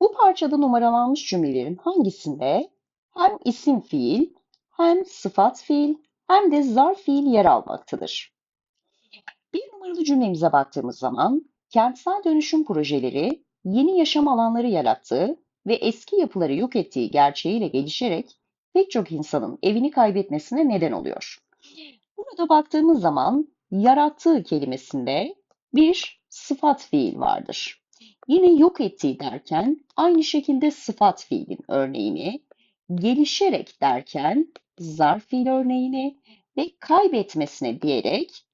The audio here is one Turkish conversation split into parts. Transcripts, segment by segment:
Bu parçada numaralanmış cümlelerin hangisinde hem isim fiil, hem sıfat fiil, hem de zarf fiil yer almaktadır? Bir numaralı cümlemize baktığımız zaman kentsel dönüşüm projeleri yeni yaşam alanları yarattığı ve eski yapıları yok ettiği gerçeğiyle gelişerek pek çok insanın evini kaybetmesine neden oluyor. Burada baktığımız zaman yarattığı kelimesinde bir sıfat fiil vardır. Yine yok ettiği derken aynı şekilde sıfat fiilin örneğini, gelişerek derken zarf fiil örneğini ve kaybetmesine diyerek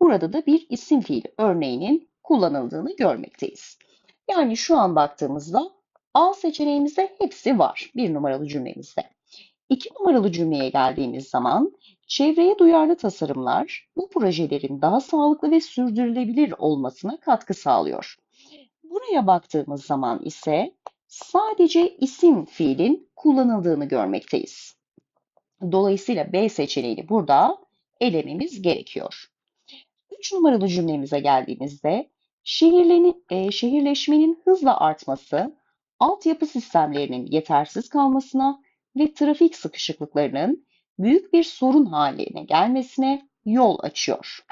burada da bir isim fiil örneğinin kullanıldığını görmekteyiz. Yani şu an baktığımızda A seçeneğimizde hepsi var bir numaralı cümlemizde. İki numaralı cümleye geldiğimiz zaman çevreye duyarlı tasarımlar bu projelerin daha sağlıklı ve sürdürülebilir olmasına katkı sağlıyor. Buraya baktığımız zaman ise sadece isim fiilin kullanıldığını görmekteyiz. Dolayısıyla B seçeneğini burada elememiz gerekiyor. 3 numaralı cümlemize geldiğimizde e, şehirleşmenin hızla artması, altyapı sistemlerinin yetersiz kalmasına ve trafik sıkışıklıklarının büyük bir sorun haline gelmesine yol açıyor.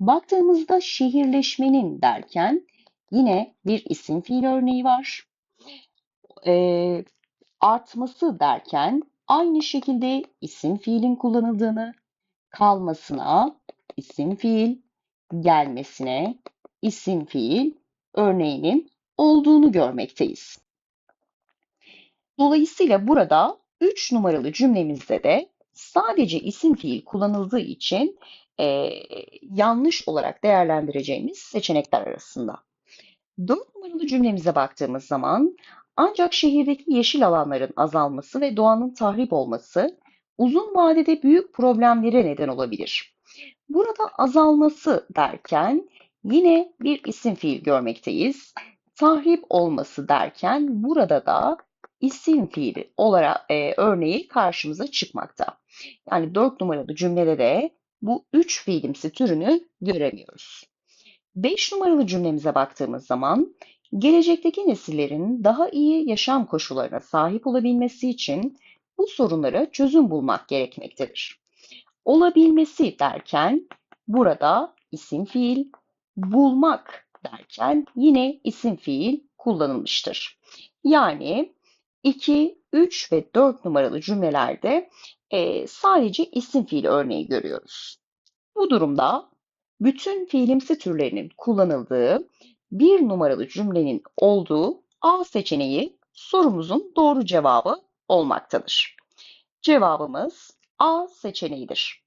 Baktığımızda şehirleşmenin derken yine bir isim fiil örneği var. Ee, artması derken aynı şekilde isim fiilin kullanıldığını, kalmasına isim fiil, gelmesine isim fiil örneğinin olduğunu görmekteyiz. Dolayısıyla burada 3 numaralı cümlemizde de sadece isim fiil kullanıldığı için e, yanlış olarak değerlendireceğimiz seçenekler arasında. 4 numaralı cümlemize baktığımız zaman ancak şehirdeki yeşil alanların azalması ve doğanın tahrip olması uzun vadede büyük problemlere neden olabilir. Burada azalması derken yine bir isim fiil görmekteyiz. Tahrip olması derken burada da isim fiili olarak e, örneği karşımıza çıkmakta. Yani 4 numaralı cümlede de bu 3 fiilimsi türünü göremiyoruz. 5 numaralı cümlemize baktığımız zaman gelecekteki nesillerin daha iyi yaşam koşullarına sahip olabilmesi için bu sorunlara çözüm bulmak gerekmektedir. Olabilmesi derken burada isim fiil, bulmak derken yine isim fiil kullanılmıştır. Yani 2, 3 ve 4 numaralı cümlelerde e, sadece isim fiil örneği görüyoruz. Bu durumda bütün fiilimsi türlerinin kullanıldığı bir numaralı cümlenin olduğu A seçeneği sorumuzun doğru cevabı olmaktadır. Cevabımız A seçeneğidir.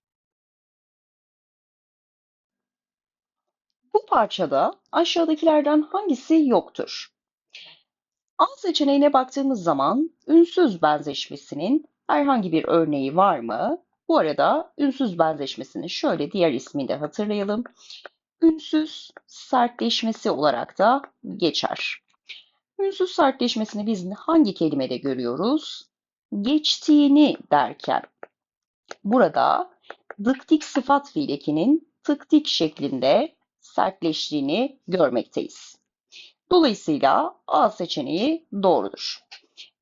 Bu parçada aşağıdakilerden hangisi yoktur? A seçeneğine baktığımız zaman ünsüz benzeşmesinin herhangi bir örneği var mı? Bu arada ünsüz benzeşmesini şöyle diğer ismiyle hatırlayalım. Ünsüz sertleşmesi olarak da geçer. Ünsüz sertleşmesini biz hangi kelimede görüyoruz? Geçtiğini derken. Burada dıktik sıfat fiilekinin tıktik şeklinde sertleştiğini görmekteyiz. Dolayısıyla A seçeneği doğrudur.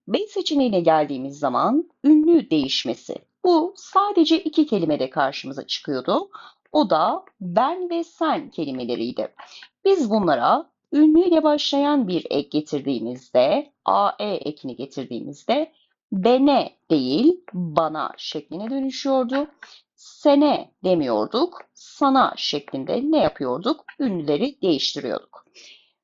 B seçeneğine geldiğimiz zaman ünlü değişmesi. Bu sadece iki kelimede karşımıza çıkıyordu. O da ben ve sen kelimeleriydi. Biz bunlara ünlüyle başlayan bir ek getirdiğimizde, AE ekini getirdiğimizde bene değil bana şekline dönüşüyordu. Sene demiyorduk, sana şeklinde ne yapıyorduk? Ünlüleri değiştiriyorduk.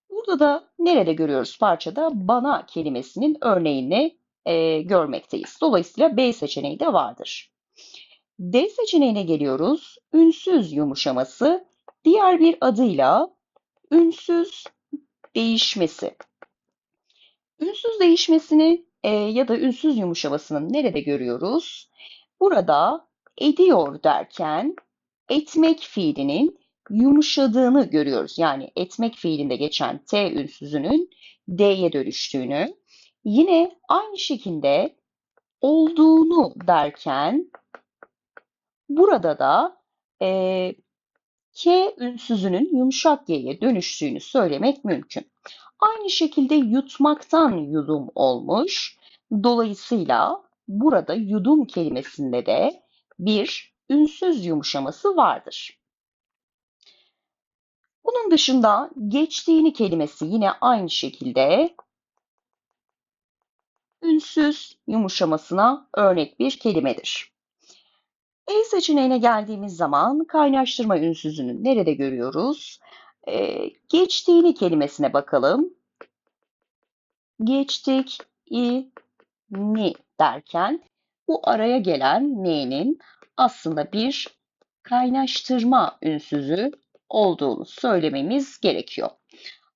Burada da nerede görüyoruz parçada? Bana kelimesinin örneğini e, görmekteyiz. Dolayısıyla B seçeneği de vardır. D seçeneğine geliyoruz. Ünsüz yumuşaması diğer bir adıyla ünsüz değişmesi. Ünsüz değişmesini e, ya da ünsüz yumuşamasını nerede görüyoruz? Burada ediyor derken etmek fiilinin yumuşadığını görüyoruz. Yani etmek fiilinde geçen T ünsüzünün D'ye dönüştüğünü. Yine aynı şekilde olduğunu derken burada da e, K ünsüzünün yumuşak G'ye dönüştüğünü söylemek mümkün. Aynı şekilde yutmaktan yudum olmuş. Dolayısıyla burada yudum kelimesinde de bir ünsüz yumuşaması vardır. Bunun dışında geçtiğini kelimesi yine aynı şekilde ünsüz yumuşamasına örnek bir kelimedir. E seçeneğine geldiğimiz zaman kaynaştırma ünsüzünü nerede görüyoruz? Ee, geçtiğini kelimesine bakalım. Geçtik, i, ni derken bu araya gelen n'nin aslında bir kaynaştırma ünsüzü olduğunu söylememiz gerekiyor.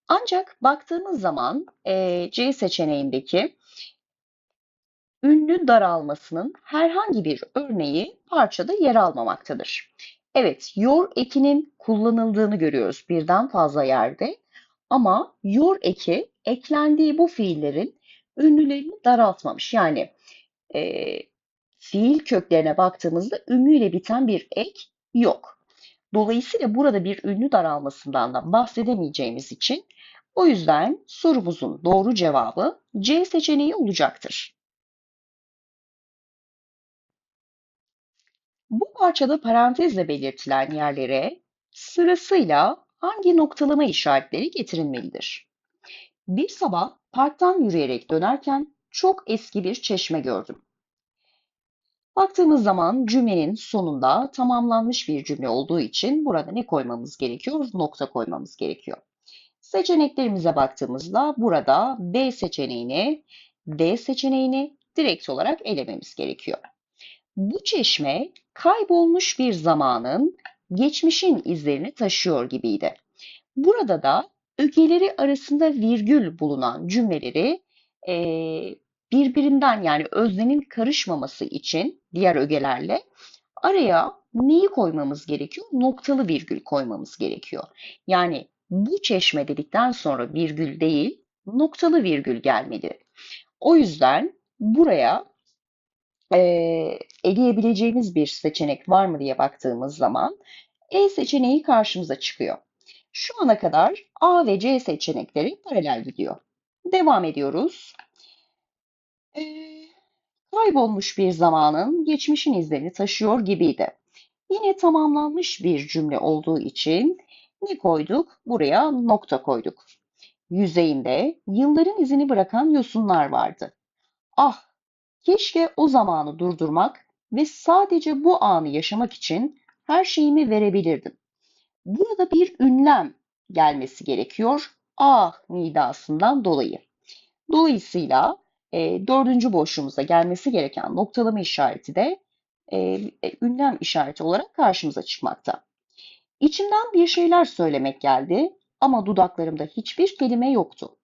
Ancak baktığımız zaman e, C seçeneğindeki ünlü daralmasının herhangi bir örneği parçada yer almamaktadır. Evet, yor ekinin kullanıldığını görüyoruz birden fazla yerde ama yor eki eklendiği bu fiillerin ünlülerini daraltmamış. Yani e, fiil köklerine baktığımızda ünlüyle biten bir ek yok. Dolayısıyla burada bir ünlü daralmasından da bahsedemeyeceğimiz için o yüzden sorumuzun doğru cevabı C seçeneği olacaktır. Bu parçada parantezle belirtilen yerlere sırasıyla hangi noktalama işaretleri getirilmelidir? Bir sabah parktan yürüyerek dönerken çok eski bir çeşme gördüm. Baktığımız zaman cümlenin sonunda tamamlanmış bir cümle olduğu için burada ne koymamız gerekiyor? Nokta koymamız gerekiyor. Seçeneklerimize baktığımızda burada B seçeneğini, D seçeneğini direkt olarak elememiz gerekiyor. Bu çeşme kaybolmuş bir zamanın geçmişin izlerini taşıyor gibiydi. Burada da ögeleri arasında virgül bulunan cümleleri e, birbirinden yani öznenin karışmaması için diğer ögelerle araya neyi koymamız gerekiyor? Noktalı virgül koymamız gerekiyor. Yani bu çeşme dedikten sonra virgül değil, noktalı virgül gelmeli. O yüzden buraya e, eleyebileceğimiz bir seçenek var mı diye baktığımız zaman E seçeneği karşımıza çıkıyor. Şu ana kadar A ve C seçenekleri paralel gidiyor. Devam ediyoruz. E, kaybolmuş bir zamanın geçmişin izlerini taşıyor gibiydi. Yine tamamlanmış bir cümle olduğu için ne koyduk? Buraya nokta koyduk. Yüzeyinde yılların izini bırakan yosunlar vardı. Ah, keşke o zamanı durdurmak ve sadece bu anı yaşamak için her şeyimi verebilirdim. Burada bir ünlem gelmesi gerekiyor. Ah nidasından dolayı. Dolayısıyla e, dördüncü boşluğumuza gelmesi gereken noktalama işareti de e, e, ünlem işareti olarak karşımıza çıkmakta. İçimden bir şeyler söylemek geldi ama dudaklarımda hiçbir kelime yoktu.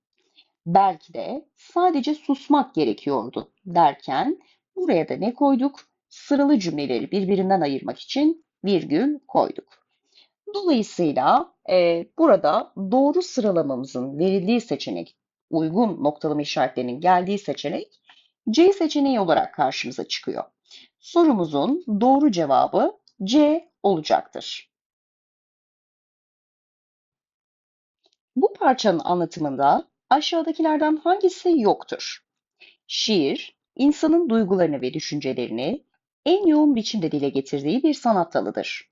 Belki de sadece susmak gerekiyordu derken buraya da ne koyduk? Sıralı cümleleri birbirinden ayırmak için virgül koyduk. Dolayısıyla e, burada doğru sıralamamızın verildiği seçenek, uygun noktalama işaretlerinin geldiği seçenek C seçeneği olarak karşımıza çıkıyor. Sorumuzun doğru cevabı C olacaktır. Bu parçanın anlatımında aşağıdakilerden hangisi yoktur? Şiir, insanın duygularını ve düşüncelerini en yoğun biçimde dile getirdiği bir sanat dalıdır.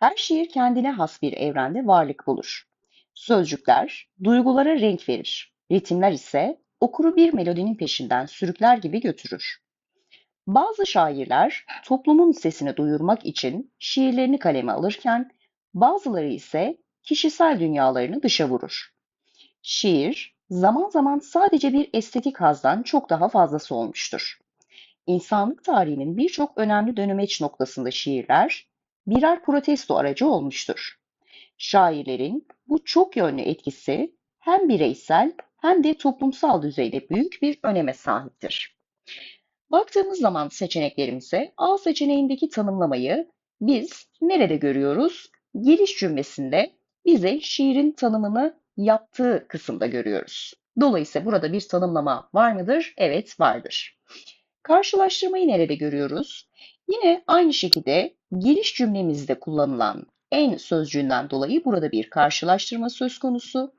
Her şiir kendine has bir evrende varlık bulur. Sözcükler duygulara renk verir, ritimler ise okuru bir melodinin peşinden sürükler gibi götürür. Bazı şairler toplumun sesini duyurmak için şiirlerini kaleme alırken bazıları ise kişisel dünyalarını dışa vurur. Şiir zaman zaman sadece bir estetik hazdan çok daha fazlası olmuştur. İnsanlık tarihinin birçok önemli dönemeç noktasında şiirler birer protesto aracı olmuştur. Şairlerin bu çok yönlü etkisi hem bireysel hem de toplumsal düzeyde büyük bir öneme sahiptir. Baktığımız zaman seçeneklerimize A seçeneğindeki tanımlamayı biz nerede görüyoruz? Giriş cümlesinde bize şiirin tanımını yaptığı kısımda görüyoruz. Dolayısıyla burada bir tanımlama var mıdır? Evet vardır. Karşılaştırmayı nerede görüyoruz? Yine aynı şekilde giriş cümlemizde kullanılan en sözcüğünden dolayı burada bir karşılaştırma söz konusu.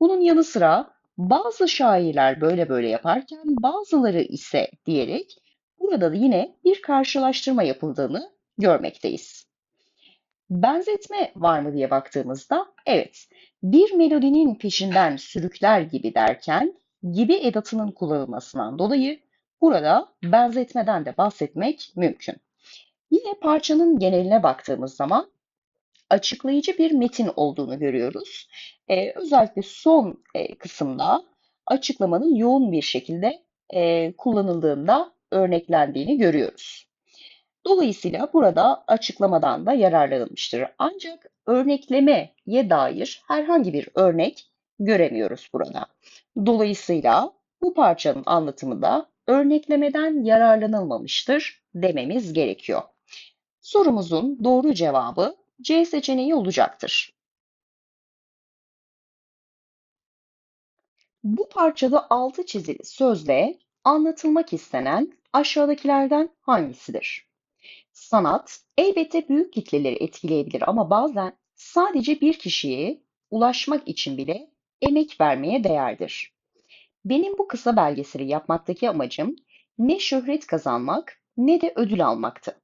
Bunun yanı sıra bazı şairler böyle böyle yaparken bazıları ise diyerek burada da yine bir karşılaştırma yapıldığını görmekteyiz. Benzetme var mı diye baktığımızda evet bir melodinin peşinden sürükler gibi derken gibi edatının kullanılmasından dolayı burada benzetmeden de bahsetmek mümkün. Yine parçanın geneline baktığımız zaman açıklayıcı bir metin olduğunu görüyoruz. Ee, özellikle son e, kısımda açıklamanın yoğun bir şekilde e, kullanıldığında örneklendiğini görüyoruz. Dolayısıyla burada açıklamadan da yararlanılmıştır. Ancak örneklemeye dair herhangi bir örnek göremiyoruz burada. Dolayısıyla bu parçanın anlatımında örneklemeden yararlanılmamıştır dememiz gerekiyor. Sorumuzun doğru cevabı C seçeneği olacaktır. Bu parçada altı çizili sözle anlatılmak istenen aşağıdakilerden hangisidir? Sanat elbette büyük kitleleri etkileyebilir ama bazen sadece bir kişiye ulaşmak için bile emek vermeye değerdir. Benim bu kısa belgeseli yapmaktaki amacım ne şöhret kazanmak ne de ödül almaktı.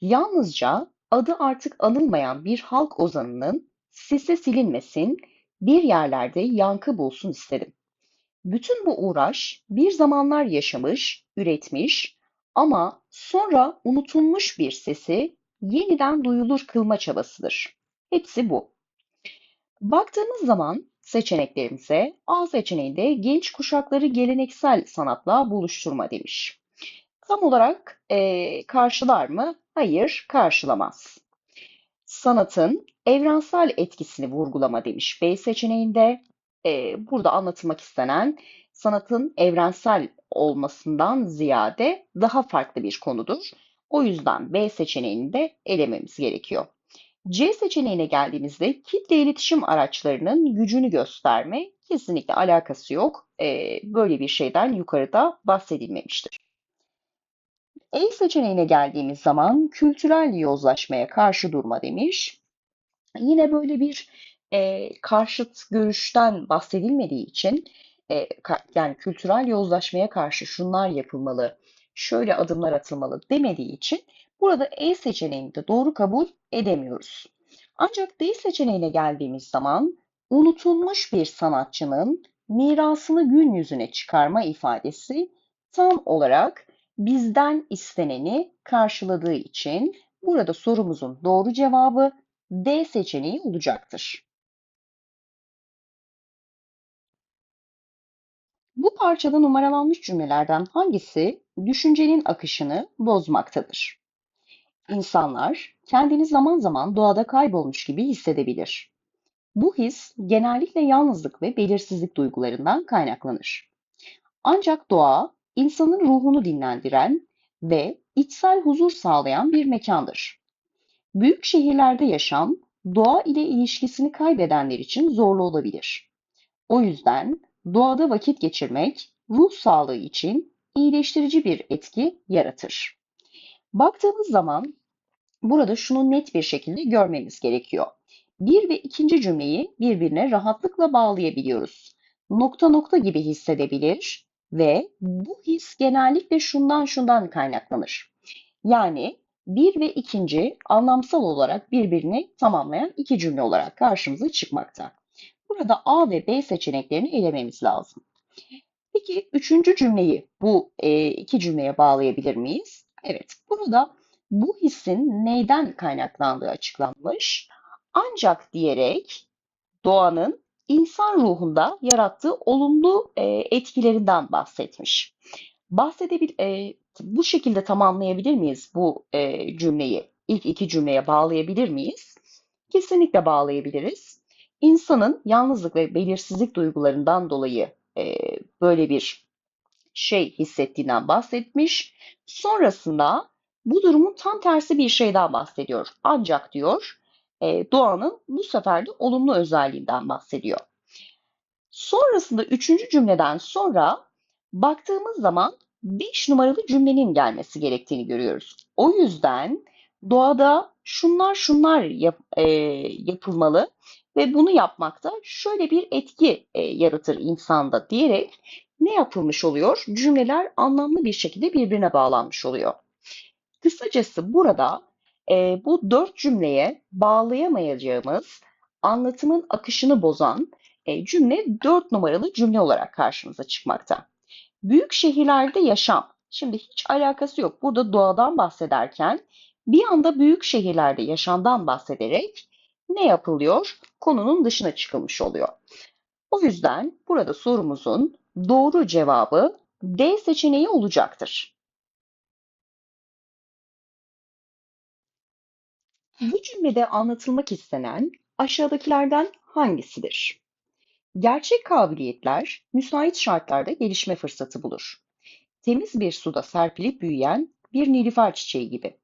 Yalnızca adı artık anılmayan bir halk ozanının sesi silinmesin, bir yerlerde yankı bulsun istedim. Bütün bu uğraş bir zamanlar yaşamış, üretmiş ama sonra unutulmuş bir sesi yeniden duyulur kılma çabasıdır. Hepsi bu. Baktığımız zaman seçeneklerimize A seçeneğinde genç kuşakları geleneksel sanatla buluşturma demiş. Tam olarak e, karşılar mı? Hayır, karşılamaz. Sanatın evrensel etkisini vurgulama demiş B seçeneğinde. E, burada anlatılmak istenen sanatın evrensel olmasından ziyade daha farklı bir konudur. O yüzden B seçeneğini de elememiz gerekiyor. C seçeneğine geldiğimizde kitle iletişim araçlarının gücünü gösterme kesinlikle alakası yok. E, böyle bir şeyden yukarıda bahsedilmemiştir. E seçeneğine geldiğimiz zaman kültürel yozlaşmaya karşı durma demiş. Yine böyle bir e, karşıt görüşten bahsedilmediği için e, yani kültürel yozlaşmaya karşı şunlar yapılmalı, şöyle adımlar atılmalı demediği için burada E seçeneğini de doğru kabul edemiyoruz. Ancak D seçeneğine geldiğimiz zaman unutulmuş bir sanatçının mirasını gün yüzüne çıkarma ifadesi tam olarak bizden isteneni karşıladığı için burada sorumuzun doğru cevabı D seçeneği olacaktır. Bu parçada numaralanmış cümlelerden hangisi düşüncenin akışını bozmaktadır? İnsanlar kendini zaman zaman doğada kaybolmuş gibi hissedebilir. Bu his genellikle yalnızlık ve belirsizlik duygularından kaynaklanır. Ancak doğa insanın ruhunu dinlendiren ve içsel huzur sağlayan bir mekandır. Büyük şehirlerde yaşam doğa ile ilişkisini kaybedenler için zorlu olabilir. O yüzden doğada vakit geçirmek ruh sağlığı için iyileştirici bir etki yaratır. Baktığımız zaman burada şunu net bir şekilde görmemiz gerekiyor. Bir ve ikinci cümleyi birbirine rahatlıkla bağlayabiliyoruz. Nokta nokta gibi hissedebilir ve bu his genellikle şundan şundan kaynaklanır. Yani bir ve ikinci anlamsal olarak birbirini tamamlayan iki cümle olarak karşımıza çıkmakta. Burada A ve B seçeneklerini elememiz lazım. Peki üçüncü cümleyi bu e, iki cümleye bağlayabilir miyiz? Evet, burada bu hissin neyden kaynaklandığı açıklanmış. Ancak diyerek doğanın insan ruhunda yarattığı olumlu e, etkilerinden bahsetmiş. Bahsedebil e, bu şekilde tamamlayabilir miyiz bu e, cümleyi? İlk iki cümleye bağlayabilir miyiz? Kesinlikle bağlayabiliriz. İnsanın yalnızlık ve belirsizlik duygularından dolayı e, böyle bir şey hissettiğinden bahsetmiş. Sonrasında bu durumun tam tersi bir şeyden bahsediyor. Ancak diyor e, doğanın bu sefer de olumlu özelliğinden bahsediyor. Sonrasında üçüncü cümleden sonra baktığımız zaman 5 numaralı cümlenin gelmesi gerektiğini görüyoruz. O yüzden doğada şunlar şunlar yap, e, yapılmalı ve bunu yapmakta şöyle bir etki e, yaratır insanda diyerek ne yapılmış oluyor? Cümleler anlamlı bir şekilde birbirine bağlanmış oluyor. Kısacası burada e, bu dört cümleye bağlayamayacağımız anlatımın akışını bozan e, cümle dört numaralı cümle olarak karşımıza çıkmakta. Büyük şehirlerde yaşam. Şimdi hiç alakası yok. Burada doğadan bahsederken bir anda büyük şehirlerde yaşamdan bahsederek ne yapılıyor? Konunun dışına çıkılmış oluyor. O yüzden burada sorumuzun doğru cevabı D seçeneği olacaktır. Bu cümlede anlatılmak istenen aşağıdakilerden hangisidir? Gerçek kabiliyetler müsait şartlarda gelişme fırsatı bulur. Temiz bir suda serpilip büyüyen bir nilüfer çiçeği gibi.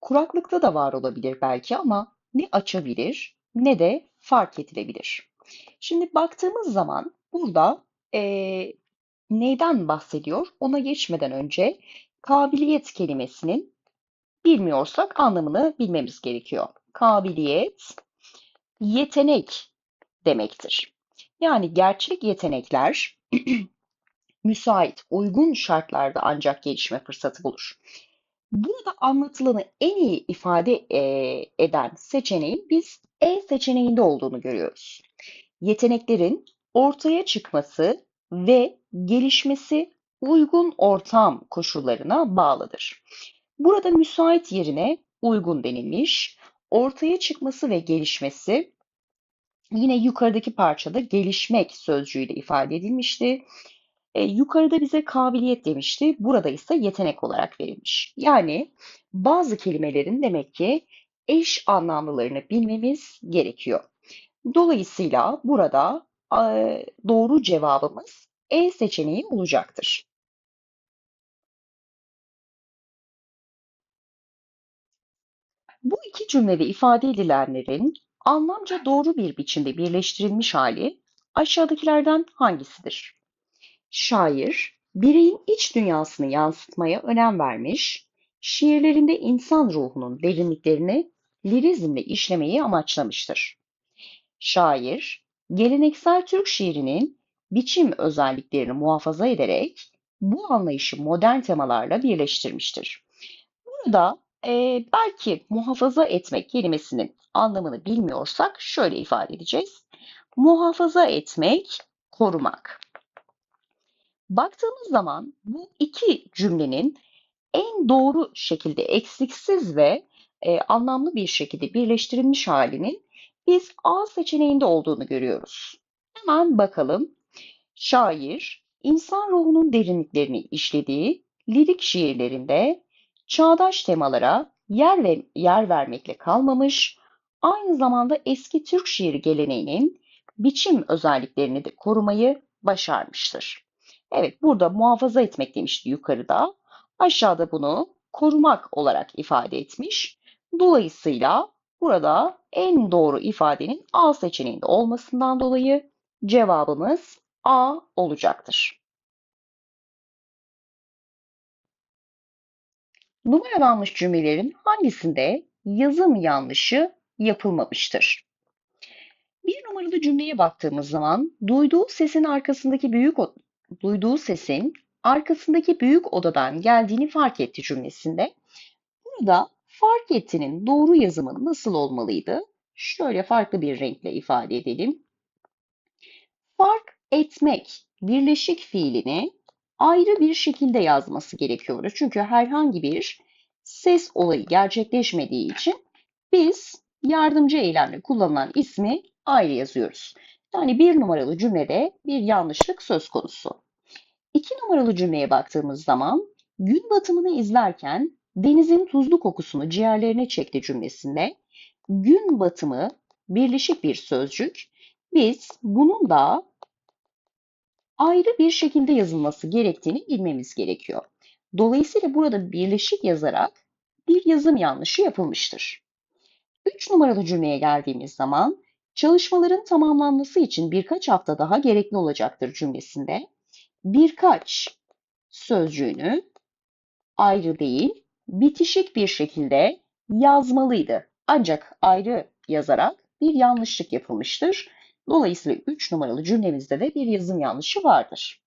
Kuraklıkta da var olabilir belki ama ne açabilir ne de fark edilebilir. Şimdi baktığımız zaman burada eee, neyden bahsediyor? Ona geçmeden önce kabiliyet kelimesinin bilmiyorsak anlamını bilmemiz gerekiyor. Kabiliyet, yetenek demektir. Yani gerçek yetenekler müsait, uygun şartlarda ancak gelişme fırsatı bulur. Burada anlatılanı en iyi ifade e, eden seçeneğin biz E seçeneğinde olduğunu görüyoruz. Yeteneklerin ortaya çıkması ve gelişmesi uygun ortam koşullarına bağlıdır. Burada müsait yerine uygun denilmiş. Ortaya çıkması ve gelişmesi yine yukarıdaki parçada gelişmek sözcüğüyle ifade edilmişti. E, yukarıda bize kabiliyet demişti. Burada ise yetenek olarak verilmiş. Yani bazı kelimelerin demek ki eş anlamlılarını bilmemiz gerekiyor. Dolayısıyla burada doğru cevabımız E seçeneği olacaktır. Bu iki cümlede ifade edilenlerin anlamca doğru bir biçimde birleştirilmiş hali aşağıdakilerden hangisidir? Şair, bireyin iç dünyasını yansıtmaya önem vermiş, şiirlerinde insan ruhunun derinliklerini lirizmle işlemeyi amaçlamıştır. Şair, geleneksel Türk şiirinin biçim özelliklerini muhafaza ederek bu anlayışı modern temalarla birleştirmiştir. Burada e, belki muhafaza etmek kelimesinin anlamını bilmiyorsak şöyle ifade edeceğiz. Muhafaza etmek, korumak. Baktığımız zaman bu iki cümlenin en doğru şekilde eksiksiz ve e, anlamlı bir şekilde birleştirilmiş halinin biz A seçeneğinde olduğunu görüyoruz. Hemen bakalım. Şair, insan ruhunun derinliklerini işlediği lirik şiirlerinde çağdaş temalara yer ve yer vermekle kalmamış, aynı zamanda eski Türk şiiri geleneğinin biçim özelliklerini de korumayı başarmıştır. Evet, burada muhafaza etmek demişti yukarıda. Aşağıda bunu korumak olarak ifade etmiş. Dolayısıyla burada en doğru ifadenin A seçeneğinde olmasından dolayı cevabımız A olacaktır. Numaralanmış cümlelerin hangisinde yazım yanlışı yapılmamıştır? Bir numaralı cümleye baktığımız zaman duyduğu sesin arkasındaki büyük duyduğu sesin arkasındaki büyük odadan geldiğini fark etti cümlesinde. Burada fark ettinin doğru yazımı nasıl olmalıydı? Şöyle farklı bir renkle ifade edelim. Fark etmek birleşik fiilini ayrı bir şekilde yazması gerekiyor. Çünkü herhangi bir ses olayı gerçekleşmediği için biz yardımcı eylemle kullanılan ismi ayrı yazıyoruz. Yani bir numaralı cümlede bir yanlışlık söz konusu. İki numaralı cümleye baktığımız zaman gün batımını izlerken denizin tuzlu kokusunu ciğerlerine çekti cümlesinde gün batımı birleşik bir sözcük. Biz bunun da ayrı bir şekilde yazılması gerektiğini bilmemiz gerekiyor. Dolayısıyla burada birleşik yazarak bir yazım yanlışı yapılmıştır. 3 numaralı cümleye geldiğimiz zaman çalışmaların tamamlanması için birkaç hafta daha gerekli olacaktır cümlesinde birkaç sözcüğünü ayrı değil, bitişik bir şekilde yazmalıydı. Ancak ayrı yazarak bir yanlışlık yapılmıştır. Dolayısıyla 3 numaralı cümlemizde de bir yazım yanlışı vardır.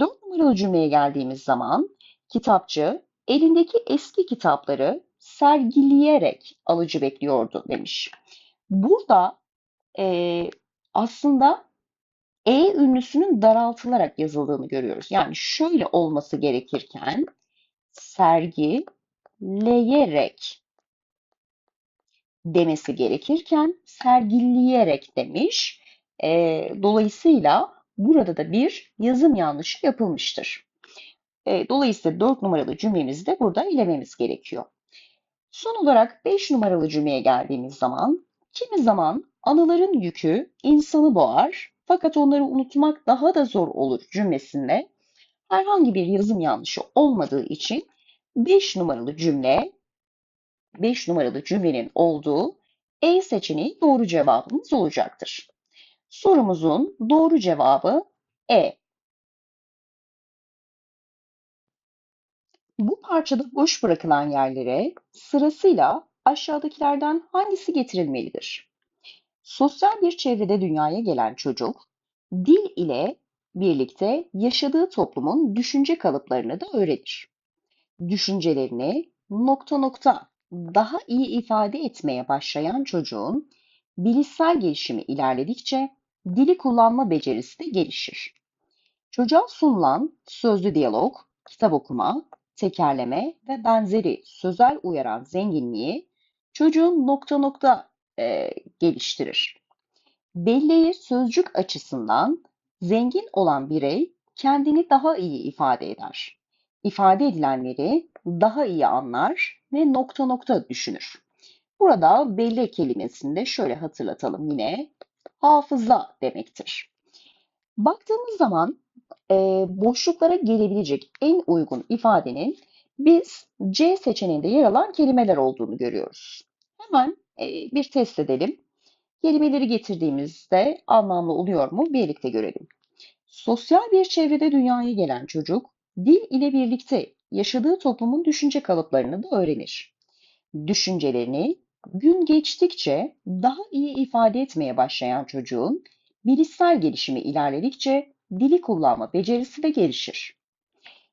4 numaralı cümleye geldiğimiz zaman kitapçı elindeki eski kitapları sergileyerek alıcı bekliyordu demiş. Burada e, aslında E ünlüsünün daraltılarak yazıldığını görüyoruz. Yani şöyle olması gerekirken sergileyerek demesi gerekirken sergileyerek demiş. E, dolayısıyla burada da bir yazım yanlışı yapılmıştır. E, dolayısıyla 4 numaralı cümlemizi de burada elememiz gerekiyor. Son olarak 5 numaralı cümleye geldiğimiz zaman kimi zaman anıların yükü insanı boğar fakat onları unutmak daha da zor olur cümlesinde herhangi bir yazım yanlışı olmadığı için 5 numaralı cümle 5 numaralı cümlenin olduğu E seçeneği doğru cevabımız olacaktır. Sorumuzun doğru cevabı E. Bu parçada boş bırakılan yerlere sırasıyla aşağıdakilerden hangisi getirilmelidir? Sosyal bir çevrede dünyaya gelen çocuk, dil ile birlikte yaşadığı toplumun düşünce kalıplarını da öğrenir. Düşüncelerini nokta nokta daha iyi ifade etmeye başlayan çocuğun bilişsel gelişimi ilerledikçe dili kullanma becerisi de gelişir. Çocuğa sunulan sözlü diyalog, kitap okuma, tekerleme ve benzeri sözel uyaran zenginliği çocuğun nokta nokta e, geliştirir. Belleği sözcük açısından zengin olan birey kendini daha iyi ifade eder. İfade edilenleri daha iyi anlar ve nokta nokta düşünür. Burada belli kelimesini de şöyle hatırlatalım yine hafıza demektir. Baktığımız zaman e, boşluklara gelebilecek en uygun ifadenin biz C seçeneğinde yer alan kelimeler olduğunu görüyoruz. Hemen e, bir test edelim. Kelimeleri getirdiğimizde anlamlı oluyor mu birlikte görelim. Sosyal bir çevrede dünyaya gelen çocuk dil ile birlikte yaşadığı toplumun düşünce kalıplarını da öğrenir. Düşüncelerini gün geçtikçe daha iyi ifade etmeye başlayan çocuğun bilişsel gelişimi ilerledikçe dili kullanma becerisi de gelişir.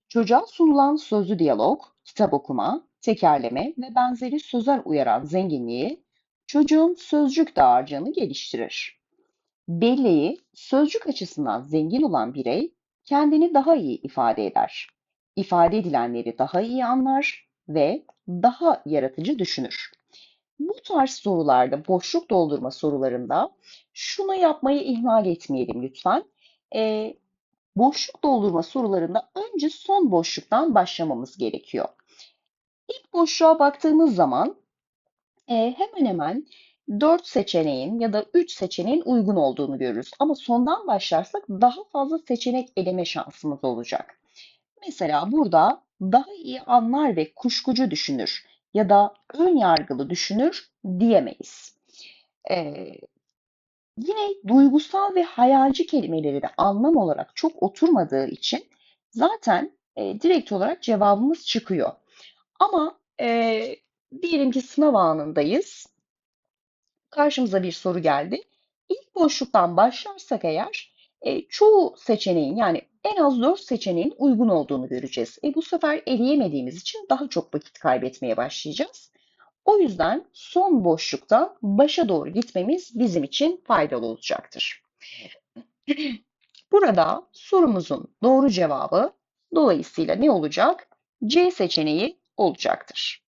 Çocuğa sunulan sözlü diyalog, kitap okuma, tekerleme ve benzeri sözel uyaran zenginliği çocuğun sözcük dağarcığını geliştirir. Belleği sözcük açısından zengin olan birey kendini daha iyi ifade eder. İfade edilenleri daha iyi anlar ve daha yaratıcı düşünür. Bu tarz sorularda, boşluk doldurma sorularında şunu yapmayı ihmal etmeyelim lütfen. E, boşluk doldurma sorularında önce son boşluktan başlamamız gerekiyor. İlk boşluğa baktığımız zaman e, hemen hemen 4 seçeneğin ya da 3 seçeneğin uygun olduğunu görürüz. Ama sondan başlarsak daha fazla seçenek eleme şansımız olacak. Mesela burada daha iyi anlar ve kuşkucu düşünür ya da ön yargılı düşünür diyemeyiz. Ee, yine duygusal ve hayalci kelimeleri de anlam olarak çok oturmadığı için zaten e, direkt olarak cevabımız çıkıyor. Ama e, diyelim ki sınav anındayız. Karşımıza bir soru geldi. İlk boşluktan başlarsak eğer e, çoğu seçeneğin yani en az 4 seçeneğin uygun olduğunu göreceğiz. E, bu sefer eleyemediğimiz için daha çok vakit kaybetmeye başlayacağız. O yüzden son boşlukta başa doğru gitmemiz bizim için faydalı olacaktır. Burada sorumuzun doğru cevabı dolayısıyla ne olacak? C seçeneği olacaktır.